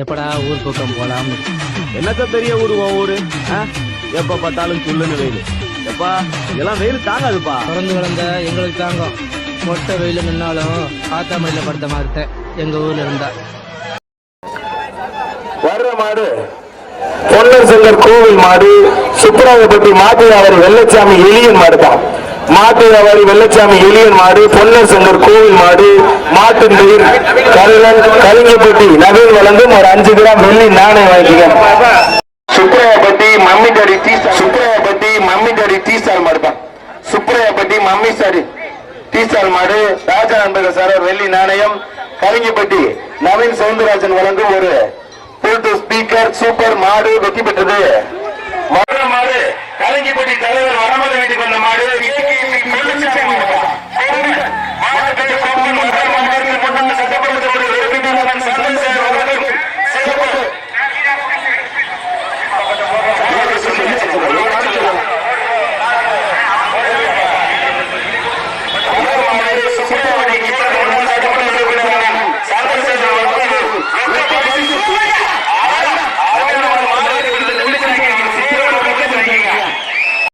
எப்படா ஊர் பக்கம் போலாம்னு? என்னத்த பெரிய ஊரு உன் ஊரு? எப்ப பார்த்தாலும் சுள்ளுன்னு வெயில். எப்பா இதெல்லாம் வெயில் தாங்காதுப்பா. பிறந்து வளர்ந்த எங்களுக்கு தாங்கும் மொட்டை வெயில நின்னாலும் ஆத்தாமடியில படுத்த மாதிரி தான் எங்க ஊர்ல இருந்தா. வர்ற மாடு பொன்னர் சங்கர் கோவில் மாடு சுப்பராயப்பட்டி மாட்டு வியாபாரி வெள்ளச்சாமி எலியன் மாடு தான் மாட்டு வியாபாரி வெள்ளச்சாமி எளியன் மாடு பொன்னர் சங்கர் கோவில் மாடு மாட்டின் பெயர் கருளன் கலிங்கப்பட்டி நவீன் வழங்கும் ஒரு அஞ்சு கிராம் வெள்ளி நாணயம் வாங்கிக்க சுப்பராயப்பட்டி மம்மிடாடி டீசா சுப்பராயப்பட்டி மம்மிடாடி டீசால் மாடு தான். சுப்பராயப்பட்டி மம்மி சாரி டீசால் மாடு ராஜா நண்பர்கள் சார் வெள்ளி நாணயம் கலிங்கப்பட்டி நவீன் சவுந்தரராஜன் வழங்கும் ஒரு ப்ளூடூத் ஸ்பீக்கர் சூப்பர் மாடு வெற்றி பெற்றது. மாடு கலிங்கப்பட்டி தலைவர் வரமத வீட்டுக்கு வந்த மாடு.